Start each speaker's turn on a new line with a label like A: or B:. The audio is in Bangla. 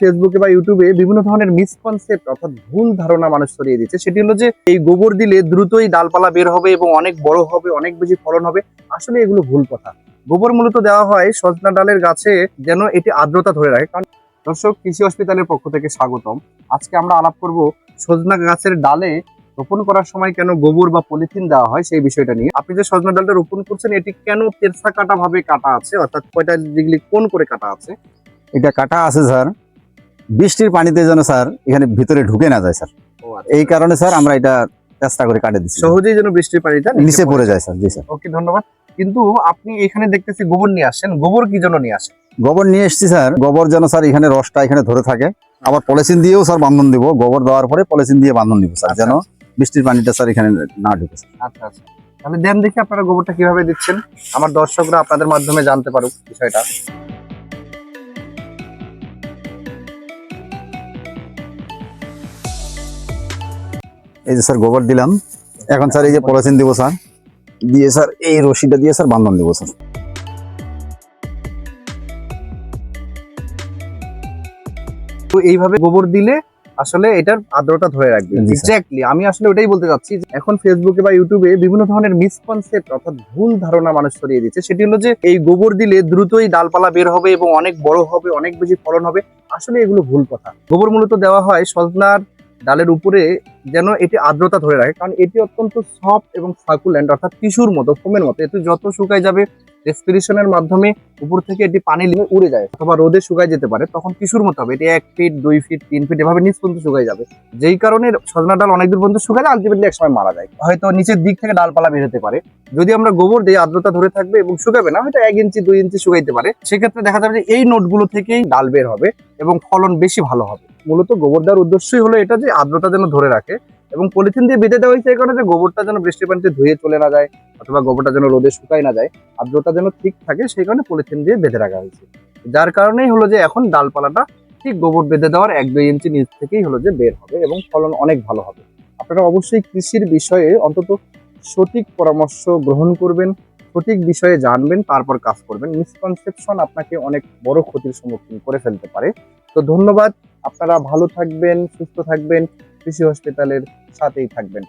A: ফেসবুকে বা ইউটিউবে বিভিন্ন ধরনের মিসকনসেপ্ট অর্থাৎ ভুল ধারণা মানুষ ছড়িয়ে দিচ্ছে। সেটি হলো যে এই গোবর দিলে দ্রুতই ডালপালা বের হবে এবং অনেক বড় হবে, অনেক বেশি ফলন হবে। আসলে এগুলো ভুল কথা। গোবর মূলত দেওয়া হয় সজনা ডালের গাছে যেন এটি আর্দ্রতা ধরে রাখে। কারণ দর্শক, কৃষি হসপিটালের পক্ষ থেকে স্বাগতম। আজকে আমরা আলাপ করব সজনা গাছের ডালে রোপণ করার সময় কেন গোবর বা পলিথিন দেওয়া হয় সেই বিষয়টা নিয়ে। আপনি যে সজনা ডালটা রোপণ করছেন, এটি কেন তেরসা কাটা ভাবে কাটা আছে? অর্থাৎ কয়টা ডিগ্রি কোন করে কাটা আছে?
B: এটা কাটা আছে স্যার বৃষ্টির পানিতে যেন স্যার এখানে ভিতরে ঢুকে না যায় স্যার। এই কারণে স্যার আমরা এটা চেষ্টা করে কাটে দিচ্ছি।
A: সহজেই যেন বৃষ্টির পানিটা
B: নিচে পড়ে যায়। স্যার। জি স্যার।
A: ওকে ধন্যবাদ। কিন্তু আপনি এখানে দেখতেছি গোবর নিয়ে আসেন গোবর কি জন্য নিয়ে আসেন
B: গোবর নিয়ে এসেছি স্যার। গোবর যেন স্যার এখানে রসটা এখানে ধরে থাকে। আবার পলিথিন দিয়েও স্যার বান্ধন দিব। গোবর দেওয়ার পরে পলিথিন দিয়ে বান্ধন দিব স্যার
A: আচ্ছা,
B: যেন বৃষ্টির পানিটা স্যার এখানে না ঢুকে
A: আচ্ছা আচ্ছা। তাহলে দেন দেখি আপনারা গোবরটা কীভাবে দিচ্ছেন। আমার দর্শকরা আপনাদের মাধ্যমে জানতে পারুক বিষয়টা।
B: এই যে স্যার গোবর দিলাম। এখন স্যার এই যে পলিথিন দিব স্যার। দিয়ে স্যার এই রশিটা দিয়ে স্যার বান্ধন দিব স্যার।
A: তো এইভাবে গোবর দিলে আসলে এটার আর্দ্রতা ধরে রাখবে। এক্স্যাক্টলি আমি আসলে ওটাই বলতে চাচ্ছি যে এখন ফেসবুকে বা ইউটিউবে বিভিন্ন ধরনের মিসকনসেপ্ট অর্থাৎ ভুল ধারণা মানুষ ছড়িয়ে দিচ্ছে। সেটি হলো যে এই গোবর দিলে দ্রুতই ডালপালা বের হবে এবং অনেক বড় হবে অনেক বেশি ফলন হবে। আসলে এগুলো ভুল কথা। গোবর মূলত দেওয়া হয় সজনার ডালের উপরে যেন এটি আর্দ্রতা ধরে রাখে, কারণ এটি অত্যন্ত সফট এবং সার্কুলেন্ট অর্থাৎ টিস্যুর মতো ফোমের মতো। এতে যত শুকায় যাবে রেসপিরেশনের মাধ্যমে উপর থেকে এটি পানি লিখে উড়ে যায়, অথবা রোদে শুকায় যেতে পারে, তখন টিস্যুর মতো হবে। এটি এক ফিট দুই ফিট তিন ফিট এভাবে নিচ পর্যন্ত শুকায় যাবে। যেই কারণে সজনা ডাল অনেক দূর পর্যন্ত শুকায় আলটিমেটলি একসময় মারা যায়। হয়তো নিচের দিক থেকে ডালপালা বের হতে পারে। যদি আমরা গোবর দিই আর্দ্রতা ধরে থাকবে এবং শুকাবে না, হয়তো এক ইঞ্চি, দুই ইঞ্চি শুকাইতে পারে। সেক্ষেত্রে দেখা যাবে যে এই নোটগুলো থেকেই ডাল বের হবে এবং ফলন বেশি ভালো হবে। মূলত গোবর দেওয়ার উদ্দেশ্যই হলো এটা যে আর্দ্রতা যেন ধরে রাখে এবং পলিথিন দিয়ে বেঁধে দেওয়া হয়েছে এই কারণে যে গোবরটা যেন বৃষ্টির পানিতে ধুয়ে চলে না যায় অথবা গোবরটা যেন রোদে শুকায় না যায়, আর্দ্রতা যেন ঠিক থাকে সেই কারণে পলিথিন দিয়ে বেঁধে রাখা হয়েছে। যার কারণেই হলো যে এখন ডালপালাটা ঠিক গোবর বেঁধে দেওয়ার এক দুই ইঞ্চি নিচ থেকেই হলো যে বের হবে এবং ফলন অনেক ভালো হবে। আপনারা অবশ্যই কৃষির বিষয়ে অন্তত সঠিক পরামর্শ গ্রহণ করবেন, সঠিক বিষয়ে জানবেন, তারপর কাজ করবেন। মিসকনসেপশন আপনাকে অনেক বড় ক্ষতির সম্মুখীন করে ফেলতে পারে। তো ধন্যবাদ আপনারা ভালো থাকবেন সুস্থ থাকবেন কৃষি হসপিটালের সাথেই থাকবেন।